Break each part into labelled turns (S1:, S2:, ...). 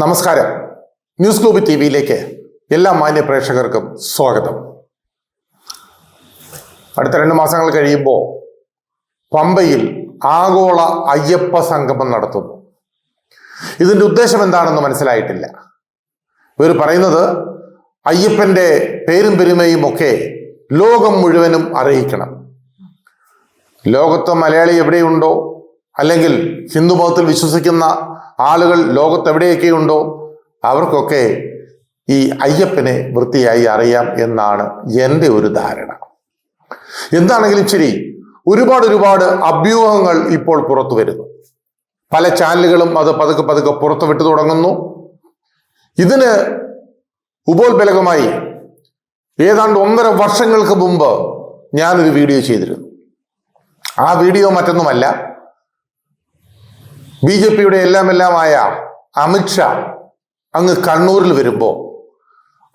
S1: നമസ്കാരം. News globe T വിയിലേക്ക് എല്ലാ മാന്യ പ്രേക്ഷകർക്കും സ്വാഗതം. അടുത്ത രണ്ട് മാസങ്ങൾ കഴിയുമ്പോൾ പമ്പയിൽ ആഗോള അയ്യപ്പ സംഗമം നടത്തുന്നു. ഇതിന്റെ ഉദ്ദേശം എന്താണെന്ന് മനസ്സിലായിട്ടില്ല. ഇവർ പറയുന്നത് അയ്യപ്പന്റെ പേരും പെരുമയും ഒക്കെ ലോകം മുഴുവനും അറിയിക്കണം. ലോകത്ത് മലയാളി എവിടെയുണ്ടോ? അല്ലെങ്കിൽ ഹിന്ദു മതത്തിൽ വിശ്വസിക്കുന്ന ആളുകൾ ലോകത്ത് എവിടെയൊക്കെയുണ്ടോ അവർക്കൊക്കെ ഈ അയ്യപ്പനെ വൃത്തിയായി അറിയാം എന്നാണ് എന്റെ ഒരു ധാരണ. എന്താണെങ്കിലും ശരി ഒരുപാട് ഒരുപാട് അഭ്യൂഹങ്ങൾ ഇപ്പോൾ പുറത്തു വരുന്നു. പല ചാനലുകളും അത് പതുക്കെ പതുക്കെ പുറത്തു വിട്ടു തുടങ്ങുന്നു. ഇതിന് ഉപോത്ബലകമായി ഏതാണ്ട് ഒന്നര വർഷങ്ങൾക്ക് മുമ്പ് ഞാനൊരു വീഡിയോ ചെയ്തിരുന്നു. ആ വീഡിയോ മറ്റൊന്നുമല്ല ബി ജെ പിയുടെ എല്ലാം എല്ലാമായ അമിത്ഷാ അങ്ങ് കണ്ണൂരിൽ വരുമ്പോൾ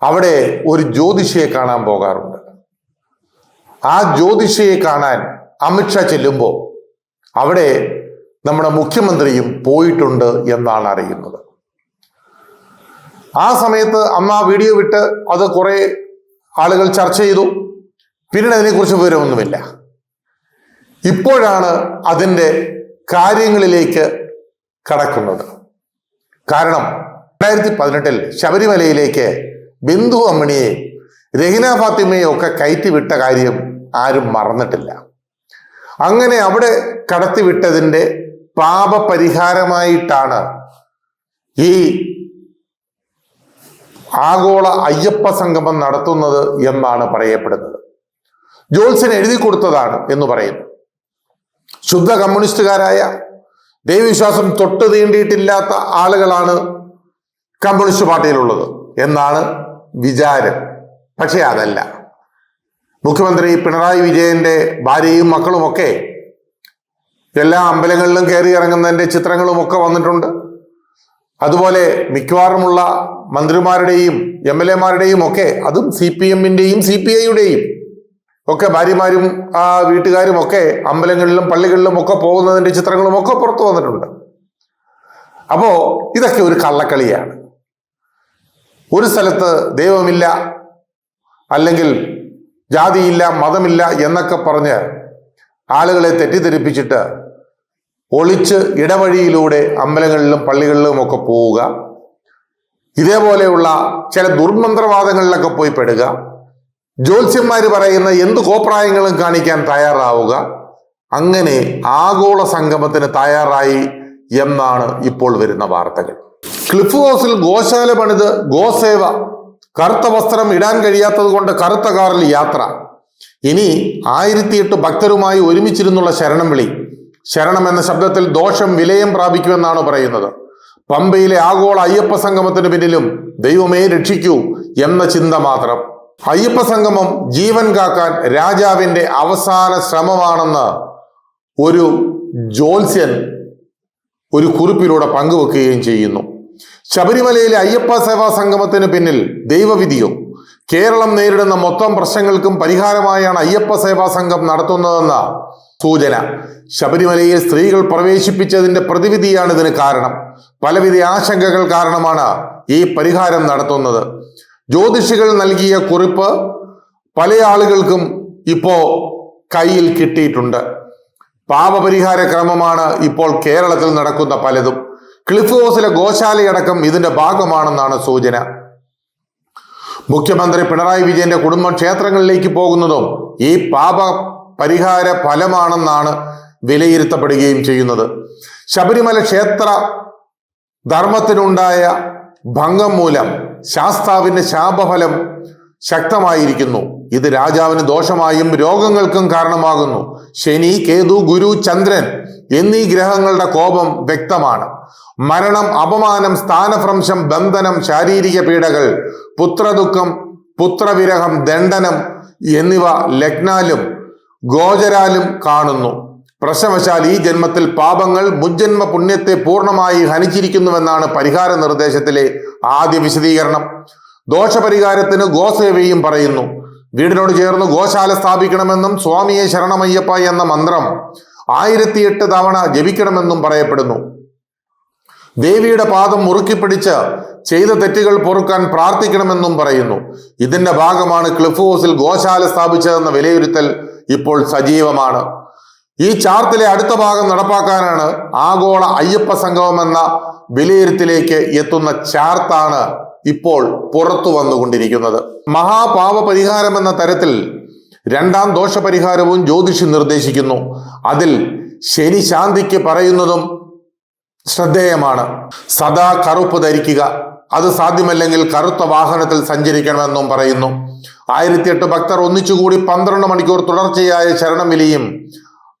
S1: അവിടെ ഒരു ജ്യോതിഷിയെ കാണാൻ പോകാറുണ്ട്. ആ ജ്യോതിഷിയെ കാണാൻ അമിത്ഷാ ചെല്ലുമ്പോൾ അവിടെ നമ്മുടെ മുഖ്യമന്ത്രിയും പോയിട്ടുണ്ട് എന്നാണ് അറിയുന്നത്. ആ സമയത്ത് അന്ന് ആ വീഡിയോ വിട്ട് അത് കുറെ ആളുകൾ ചർച്ച ചെയ്തു. പിന്നീട് അതിനെക്കുറിച്ച് വിവരമൊന്നുമില്ല. ഇപ്പോഴാണ് അതിന്റെ കാര്യങ്ങളിലേക്ക് കടക്കുന്നത്. കാരണം രണ്ടായിരത്തി പതിനെട്ടിൽ ശബരിമലയിലേക്ക് ബിന്ദു അമ്മിണിയെ രഹിന ഫാത്തിമയെ ഒക്കെ കയറ്റിവിട്ട കാര്യം ആരും മറന്നിട്ടില്ല. അങ്ങനെ അവിടെ കടത്തിവിട്ടതിന്റെ പാപപരിഹാരമായിട്ടാണ് ഈ ആഗോള അയ്യപ്പ സംഗമം നടത്തുന്നത് എന്നാണ് പറയപ്പെടുന്നത്. ജോത്സ്യൻ എഴുതി കൊടുത്തതാണ് എന്ന് പറയുന്നു. ശുദ്ധ കമ്മ്യൂണിസ്റ്റുകാരായ ദൈവവിശ്വാസം തൊട്ട് തീണ്ടിയിട്ടില്ലാത്ത ആളുകളാണ് കമ്മ്യൂണിസ്റ്റ് പാർട്ടിയിലുള്ളത്. എന്നാണ് വിചാരം. പക്ഷേ അതല്ല. മുഖ്യമന്ത്രി പിണറായി വിജയന്റെ ഭാര്യയും മക്കളുമൊക്കെ എല്ലാ അമ്പലങ്ങളിലും കയറി ഇറങ്ങുന്നതിന്റെ ചിത്രങ്ങളും ഒക്കെ വന്നിട്ടുണ്ട്. അതുപോലെ മിക്കവാറുമുള്ള മന്ത്രിമാരുടെയും എം എൽ എമാരുടെയും ഒക്കെ അതും സി പി എമ്മിന്റെയും സി പി ഐയുടെയും ഒക്കെ ഭാര്യമാരും ആ വീട്ടുകാരും ഒക്കെ അമ്പലങ്ങളിലും പള്ളികളിലും ഒക്കെ പോകുന്നതിന്റെ ചിത്രങ്ങളും ഒക്കെ പുറത്തു വന്നിട്ടുണ്ട്. അപ്പോ ഇതൊക്കെ ഒരു കള്ളക്കളിയാണ്. ഒരു സ്ഥലത്ത് ദൈവമില്ല അല്ലെങ്കിൽ ജാതിയില്ല മതമില്ല എന്നൊക്കെ പറഞ്ഞ് ആളുകളെ തെറ്റിദ്ധരിപ്പിച്ചിട്ട് ഒളിച്ച് ഇടവഴിയിലൂടെ അമ്പലങ്ങളിലും പള്ളികളിലും ഒക്കെ പോവുക. ഇതേപോലെയുള്ള ചില ദുർമന്ത്രവാദങ്ങളിലൊക്കെ പോയി പെടുക. ജ്യോത്സ്യന്മാർ പറയുന്ന എന്ത് കോപ്രായങ്ങളും കാണിക്കാൻ തയ്യാറാവുക? അങ്ങനെ ആഗോള സംഗമത്തിന് തയ്യാറായി എന്നാണ് ഇപ്പോൾ വരുന്ന വാർത്തകൾ. ക്ലിഫ് ഹൗസിൽ ഗോശാല പണിത് ഗോസേവ. കറുത്ത വസ്ത്രം ഇടാൻ കഴിയാത്തത് കൊണ്ട് കറുത്ത കാറിൽ യാത്ര. ഇനി ആയിരത്തിയെട്ട് ഭക്തരുമായി ഒരുമിച്ചിരുന്നുള്ള ശരണം വിളി. ശരണം എന്ന ശബ്ദത്തിൽ ദോഷം വിലയം പ്രാപിക്കുമെന്നാണ് പറയുന്നത്. പമ്പയിലെ ആഗോള അയ്യപ്പ സംഗമത്തിന് പിന്നിലും ദൈവമേ രക്ഷിക്കൂ എന്ന ചിന്ത മാത്രം. അയ്യപ്പ സംഗമം ജീവൻ കാക്കാൻ രാജാവിന്റെ അവസാന ശ്രമമാണെന്ന് ഒരു ജോത്സ്യൻ ഒരു കുറിപ്പിലൂടെ പങ്കുവെക്കുകയും ചെയ്യുന്നു. ശബരിമലയിലെ അയ്യപ്പ സേവാ സംഗമത്തിന് പിന്നിൽ ദൈവവിധിയോ കേരളം നേരിടുന്ന മൊത്തം പ്രശ്നങ്ങൾക്കും പരിഹാരമായാണ് അയ്യപ്പ സേവാ സംഘം നടത്തുന്നതെന്ന സൂചന. ശബരിമലയിൽ സ്ത്രീകൾ പ്രവേശിപ്പിച്ചതിന്റെ പ്രതിവിധിയാണ് ഇതിന് കാരണം. പലവിധ ആശങ്കകൾ കാരണമാണ് ഈ പരിഹാരം നടത്തുന്നത്. ജ്യോതിഷികൾ നൽകിയ കുറിപ്പ് പല ആളുകൾക്കും ഇപ്പോ കയ്യിൽ കിട്ടിയിട്ടുണ്ട്. പാപപരിഹാര ക്രമമാണ് ഇപ്പോൾ കേരളത്തിൽ നടക്കുന്ന പലതും. ക്ലിഫ് ഹൗസിലെ ഗോശാലയടക്കം ഇതിന്റെ ഭാഗമാണെന്നാണ് സൂചന. മുഖ്യമന്ത്രി പിണറായി വിജയന്റെ കുടുംബം ക്ഷേത്രങ്ങളിലേക്ക് പോകുന്നതും ഈ പാപ പരിഹാര ഫലമാണെന്നാണ് വിലയിരുത്തപ്പെടുകയും ചെയ്യുന്നത്. ശബരിമല ക്ഷേത്ര ധർമ്മത്തിനുണ്ടായ ഭംഗം മൂലം ശാസ്താവിന്റെ ശാപഫലം ശക്തമായിരിക്കുന്നു. ഇത് രാജാവിന് ദോഷമായും രോഗങ്ങൾക്കും കാരണമാകുന്നു. ശനി കേതു ഗുരു ചന്ദ്രൻ എന്നീ ഗ്രഹങ്ങളുടെ കോപം വ്യക്തമാണ്. മരണം അപമാനം സ്ഥാനഭ്രംശം ബന്ധനം ശാരീരിക പീഡകൾ പുത്രദുഃഖം പുത്രവിരഹം ദണ്ഡനം എന്നിവ ലഗ്നാലും ഗോചരാലും കാണുന്നു. പ്രശ്നവശാൽ ഈ ജന്മത്തിൽ പാപങ്ങൾ മുജ്ജന്മ പുണ്യത്തെ പൂർണമായി ഹനിച്ചിരിക്കുന്നുവെന്നാണ് പരിഹാര നിർദ്ദേശത്തിലെ ആദ്യ വിശദീകരണം. ദോഷപരിഹാരത്തിന് ഗോസേവയും പറയുന്നു. വീടിനോട് ചേർന്ന് ഗോശാല സ്ഥാപിക്കണമെന്നും സ്വാമിയെ ശരണമയ്യപ്പ എന്ന മന്ത്രം ആയിരത്തിയെട്ട് തവണ ജപിക്കണമെന്നും പറയപ്പെടുന്നു. ദേവിയുടെ പാദം മുറുക്കി പിടിച്ച് ചെയ്ത തെറ്റുകൾ പൊറുക്കാൻ പ്രാർത്ഥിക്കണമെന്നും പറയുന്നു. ഇതിന്റെ ഭാഗമാണ് ക്ലിഫ് ഹൗസിൽ ഗോശാല സ്ഥാപിച്ചതെന്ന വിലയിരുത്തൽ ഇപ്പോൾ സജീവമാണ്. ഈ ചാർത്തിലെ അടുത്ത ഭാഗം നടപ്പാക്കാനാണ് ആഗോള അയ്യപ്പ സംഗമം എന്ന വിലയിരുത്തിലേക്ക് എത്തുന്ന ചാർത്താണ് ഇപ്പോൾ പുറത്തു വന്നുകൊണ്ടിരിക്കുന്നത്. മഹാപാപ പരിഹാരം എന്ന തരത്തിൽ രണ്ടാം ദോഷപരിഹാരവും ജ്യോതിഷി നിർദ്ദേശിക്കുന്നു. അതിൽ ശനി ശാന്തിക്ക് പറയുന്നതും ശ്രദ്ധേയമാണ്. സദാ കറുപ്പ് ധരിക്കുക. അത് സാധ്യമല്ലെങ്കിൽ കറുത്ത വാഹനത്തിൽ സഞ്ചരിക്കണമെന്നും പറയുന്നു. ആയിരത്തി എട്ട് ഭക്തർ ഒന്നിച്ചുകൂടി പന്ത്രണ്ട് മണിക്കൂർ തുടർച്ചയായ ശരണം വിളിയും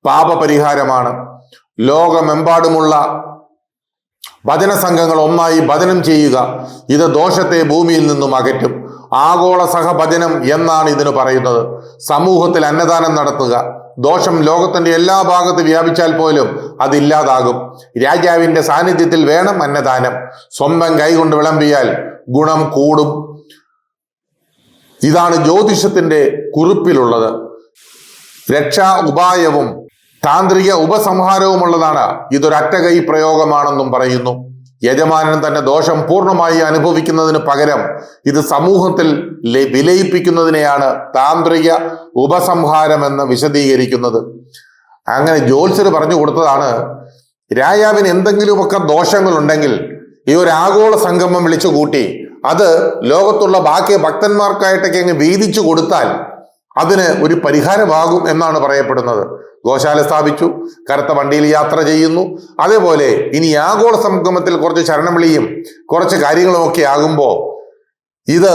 S1: പാപപരിഹാരമാണ്. ലോകമെമ്പാടുമുള്ള ഭജന സംഘങ്ങൾ ഒന്നായി ഭജനം ചെയ്യുക ഇത് ദോഷത്തെ ഭൂമിയിൽ നിന്നും അകറ്റും. ആഗോള സഹഭജനം എന്നാണ് ഇതിന് പറയുന്നത്. സമൂഹത്തിൽ അന്നദാനം നടത്തുക. ദോഷം ലോകത്തിന്റെ എല്ലാ ഭാഗത്ത് വ്യാപിച്ചാൽ പോലും അതില്ലാതാകും രാജാവിന്റെ സാന്നിധ്യത്തിൽ വേണം അന്നദാനം. സ്വന്തം കൈകൊണ്ട് വിളമ്പിയാൽ ഗുണം കൂടും. ഇതാണ് ജ്യോതിഷത്തിന്റെ കുറിപ്പിലുള്ളത്. രക്ഷാ ഉപായവും താന്ത്രിക ഉപസംഹാരവുമുള്ളതാണ്. ഇതൊരറ്റകൈ പ്രയോഗമാണെന്നും പറയുന്നു. യജമാനൻ തന്റെ ദോഷം പൂർണമായി അനുഭവിക്കുന്നതിന് പകരം ഇത് സമൂഹത്തിൽ വിലയിപ്പിക്കുന്നതിനെയാണ് താന്ത്രിക ഉപസംഹാരമെന്ന് വിശദീകരിക്കുന്നത്. അങ്ങനെ ജ്യോത്സ്യർ പറഞ്ഞു കൊടുത്തതാണ് രാജാവിന് എന്തെങ്കിലുമൊക്കെ ദോഷങ്ങളുണ്ടെങ്കിൽ ഈ ഒരു ആഗോള സംഗമം വിളിച്ചു കൂട്ടി അത് ലോകത്തുള്ള ബാക്കി ഭക്തന്മാർക്കായിട്ടൊക്കെ അങ്ങ് വീതിച്ചു കൊടുത്താൽ അതിന് ഒരു പരിഹാരമാകും എന്നാണ് പറയപ്പെടുന്നത്. ഗോശാല സ്ഥാപിച്ചു കറുത്ത വണ്ടിയിൽ യാത്ര ചെയ്യുന്നു. അതേപോലെ ഇനി ആഗോള സംഗമത്തിൽ കുറച്ച് ശരണം വിളിയും കുറച്ച് കാര്യങ്ങളുമൊക്കെ ആകുമ്പോൾ ഇത്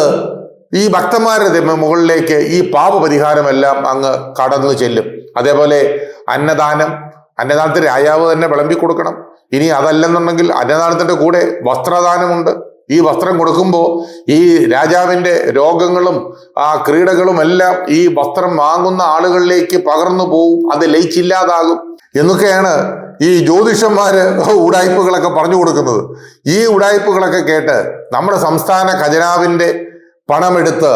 S1: ഈ ഭക്തന്മാരുടെ മുകളിലേക്ക് ഈ പാപ പരിഹാരമെല്ലാം അങ്ങ് കടന്നു ചെല്ലും. അതേപോലെ അന്നദാനം അന്നദാനത്തിന് രാജാവ് തന്നെ വിളമ്പി കൊടുക്കണം ഇനി അതല്ലെന്നുണ്ടെങ്കിൽ അന്നദാനത്തിന്റെ കൂടെ വസ്ത്രദാനമുണ്ട്. ഈ വസ്ത്രം കൊടുക്കുമ്പോൾ ഈ രാജാവിന്റെ രോഗങ്ങളും ആ ക്രീഡകളും എല്ലാം ഈ വസ്ത്രം വാങ്ങുന്ന ആളുകളിലേക്ക് പകർന്നു പോവും. അത് ലയിച്ചില്ലാതാകും. എന്നൊക്കെയാണ് ഈ ജ്യോതിഷന്മാര് ഉടായ്പകളൊക്കെ പറഞ്ഞു കൊടുക്കുന്നത്. ഈ ഉടായ്പകളൊക്കെ കേട്ട് നമ്മുടെ സംസ്ഥാന ഖജനാവിന്റെ പണമെടുത്ത്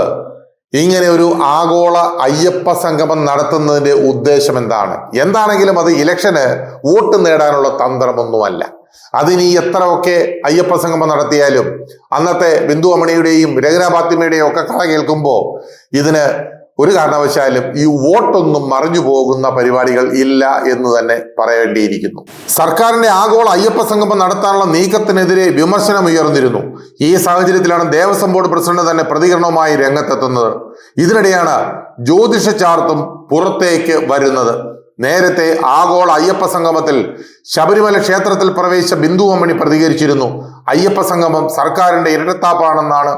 S1: ഇങ്ങനെ ഒരു ആഗോള അയ്യപ്പ സംഗമം നടത്തുന്നതിന്റെ ഉദ്ദേശം എന്താണ്? എന്താണെങ്കിലും അത് ഇലക്ഷന് വോട്ട് നേടാനുള്ള തന്ത്രമൊന്നുമല്ല. അതിനി എത്രയൊക്കെ അയ്യപ്പ സംഗമം നടത്തിയാലും അന്നത്തെ ബിന്ദു അമണിയുടെയും രഘുന ഫാത്തിമയുടെയും ഒക്കെ കഥ കേൾക്കുമ്പോൾ ഇതിന് ഒരു കാരണവശാലും ഈ വോട്ടൊന്നും മറിഞ്ഞു പോകുന്ന പരിപാടികൾ ഇല്ല എന്ന് തന്നെ പറയേണ്ടിയിരിക്കുന്നു. സർക്കാരിന്റെ ആഗോള അയ്യപ്പ സംഗമം നടത്താനുള്ള നീക്കത്തിനെതിരെ വിമർശനം ഉയർന്നിരുന്നു. ഈ സാഹചര്യത്തിലാണ് ദേവസ്വം ബോർഡ് പ്രസിഡന്റ് തന്നെ പ്രതികരണവുമായി രംഗത്തെത്തുന്നത്. ഇതിനിടെയാണ് ജ്യോതിഷ ചാർത്തും പുറത്തേക്ക് വരുന്നത്. നേരത്തെ ആഗോള അയ്യപ്പ സംഗമത്തിൽ ശബരിമല ക്ഷേത്രത്തിൽ പ്രവേശിച്ച ബിന്ദു അമ്മണി പ്രതികരിച്ചിരുന്നു. അയ്യപ്പ സംഗമം സർക്കാരിന്റെ ഇരട്ടത്താപ്പാണെന്നാണ്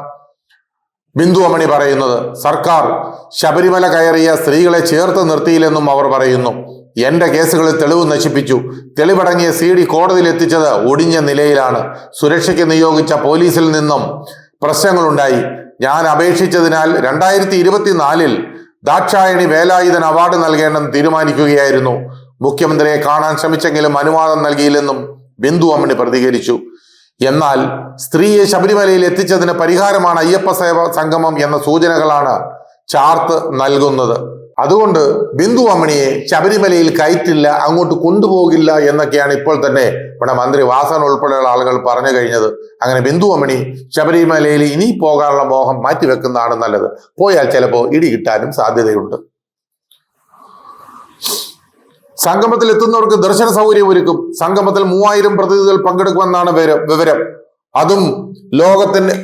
S1: ബിന്ദു അമ്മണി പറയുന്നത്. സർക്കാർ ശബരിമല കയറിയ സ്ത്രീകളെ ചേർത്ത് നിർത്തിയില്ലെന്നും അവർ പറയുന്നു. എന്റെ കേസുകളിൽ തെളിവ് നശിപ്പിച്ചു. തെളിവടങ്ങിയ സി ഡി കോടതിയിൽ എത്തിച്ചത് ഒടിഞ്ഞ നിലയിലാണ്. സുരക്ഷയ്ക്ക് നിയോഗിച്ച പോലീസിൽ നിന്നും പ്രശ്നങ്ങളുണ്ടായി. ഞാൻ അപേക്ഷിച്ചതിനാൽ രണ്ടായിരത്തി ഇരുപത്തിനാലിൽ ദാക്ഷായണി വേലായുധൻ അവാർഡ് നൽകേണ്ടെന്ന് തീരുമാനിക്കുകയായിരുന്നു. മുഖ്യമന്ത്രിയെ കാണാൻ ശ്രമിച്ചെങ്കിലും അനുവാദം നൽകിയില്ലെന്നും ബിന്ദു അമ്മണി പ്രതികരിച്ചു. എന്നാൽ സ്ത്രീയെ ശബരിമലയിൽ എത്തിച്ചതിന് പരിഹാരമാണ് അയ്യപ്പ സേവ സംഗമം എന്ന സൂചനകളാണ് ചാർത്ത് നൽകുന്നത്. അതുകൊണ്ട് ബിന്ദു അമ്മണിയെ ശബരിമലയിൽ കയറ്റില്ല അങ്ങോട്ട് കൊണ്ടുപോകില്ല എന്നൊക്കെയാണ് ഇപ്പോൾ തന്നെ ഇവിടെ മന്ത്രി വാസൻ ഉൾപ്പെടെയുള്ള ആളുകൾ പറഞ്ഞു കഴിഞ്ഞത്. അങ്ങനെ ബിന്ദു അമ്മണി ശബരിമലയിൽ ഇനി പോകാനുള്ള മോഹം മാറ്റിവെക്കുന്നതാണ് നല്ലത്. പോയാൽ ചിലപ്പോൾ ഇടി കിട്ടാനും സാധ്യതയുണ്ട്. സംഗമത്തിൽ എത്തുന്നവർക്ക് ദർശന സൗകര്യം ഒരുക്കും. സംഗമത്തിൽ മൂവായിരം പ്രതിനിധികൾ പങ്കെടുക്കുമെന്നാണ് വിവരം. അതും ലോകത്തിന്റെ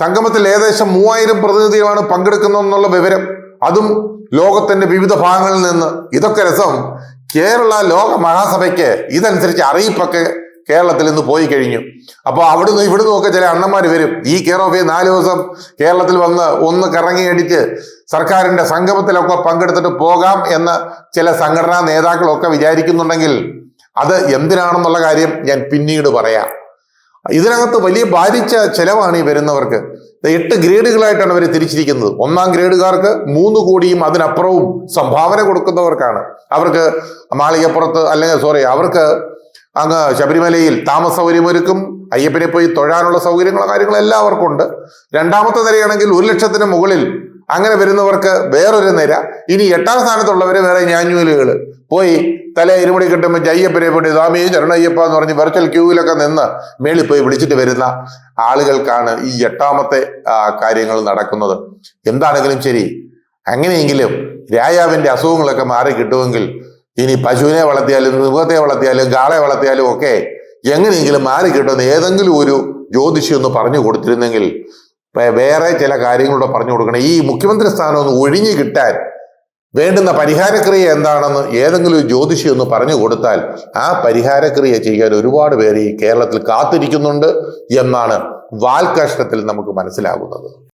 S1: സംഗമത്തിൽ ഏകദേശം മൂവായിരം പ്രതിനിധികളാണ് പങ്കെടുക്കുന്നതെന്നുള്ള വിവരം. അതും ലോകത്തിന്റെ വിവിധ ഭാഗങ്ങളിൽ നിന്ന്. ഇതൊക്കെ രസം. കേരള ലോക മഹാസഭയ്ക്ക് ഇതനുസരിച്ച് അറിയിപ്പൊക്കെ കേരളത്തിൽ നിന്ന് പോയി കഴിഞ്ഞു. അപ്പോൾ അവിടുന്ന് ഇവിടുന്ന് ഒക്കെ ചില അണ്ണന്മാർ വരും. ഈ കെയർ ഓഫ് നാല് ദിവസം കേരളത്തിൽ വന്ന് ഒന്ന് കറങ്ങി അടിച്ച് സർക്കാരിന്റെ സംഗമത്തിലൊക്കെ പങ്കെടുത്തിട്ട് പോകാം എന്ന് ചില സംഘടനാ നേതാക്കളൊക്കെ വിചാരിക്കുന്നുണ്ടെങ്കിൽ അത് എന്തിനാണെന്നുള്ള കാര്യം ഞാൻ പിന്നീട് പറയാം. ഇതിനകത്ത് വലിയ ഭാരിച്ച ചെലവാണ് ഈ വരുന്നവർക്ക്. എട്ട് ഗ്രേഡുകളായിട്ടാണ് അവരെ തിരിച്ചിരിക്കുന്നത്. ഒന്നാം ഗ്രേഡുകാർക്ക് മൂന്ന് കോടിയും അതിനപ്പുറവും സംഭാവന കൊടുക്കുന്നവർക്കാണ്. അവർക്ക് മാളികപ്പുറത്ത് അല്ലെങ്കിൽ സോറി അവർക്ക് അങ്ങ് ശബരിമലയിൽ താമസ സൗകര്യമൊരുക്കും അയ്യപ്പനെ പോയി തൊഴാനുള്ള സൗകര്യങ്ങളും കാര്യങ്ങളും എല്ലാവർക്കും ഉണ്ട് രണ്ടാമത്തെ നിലയാണെങ്കിൽ ഒരു ലക്ഷത്തിന് മുകളിൽ അങ്ങനെ വരുന്നവർക്ക് വേറൊരു നിര. ഇനി എട്ടാം സ്ഥാനത്തുള്ളവര് വേറെ ഞാഞ്ഞൂലുകൾ. പോയി തല ഇരുമുടി കിട്ടുമ്പോൾ ജയ്യപ്പനെ പോയി സ്വാമി ചരണയ്യപ്പ എന്ന് പറഞ്ഞ് വെർച്വൽ ക്യൂവിലൊക്കെ നിന്ന് മേളിൽ പോയി വിളിച്ചിട്ട് വരുന്ന ആളുകൾക്കാണ് ഈ എട്ടാമത്തെ കാര്യങ്ങൾ നടക്കുന്നത്. എന്താണെങ്കിലും ശരി. അങ്ങനെയെങ്കിലും രാജാവിന്റെ അസുഖങ്ങളൊക്കെ മാറി കിട്ടുമെങ്കിൽ ഇനി പശുവിനെ വളർത്തിയാലും മൃഗത്തെ വളർത്തിയാലും കാളെ വളർത്തിയാലും ഒക്കെ എങ്ങനെയെങ്കിലും മാറി കിട്ടുന്ന ഏതെങ്കിലും ഒരു ജ്യോതിഷി ഒന്ന് പറഞ്ഞു കൊടുത്തിരുന്നെങ്കിൽ വേറെ ചില കാര്യങ്ങളൂടെ പറഞ്ഞു കൊടുക്കണം. ഈ മുഖ്യമന്ത്രി സ്ഥാനം ഒന്ന് ഒഴിഞ്ഞു കിട്ടാൻ വേണ്ടുന്ന പരിഹാരക്രിയ എന്താണെന്ന് ഏതെങ്കിലും ഒരു ജ്യോതിഷി ഒന്ന് പറഞ്ഞു കൊടുത്താൽ ആ പരിഹാരക്രിയ ചെയ്യാൻ ഒരുപാട് പേര് ഈ കേരളത്തിൽ കാത്തിരിക്കുന്നുണ്ട് എന്നാണ് വാൽകഷ്ടത്തിൽ നമുക്ക് മനസ്സിലാകുന്നത്.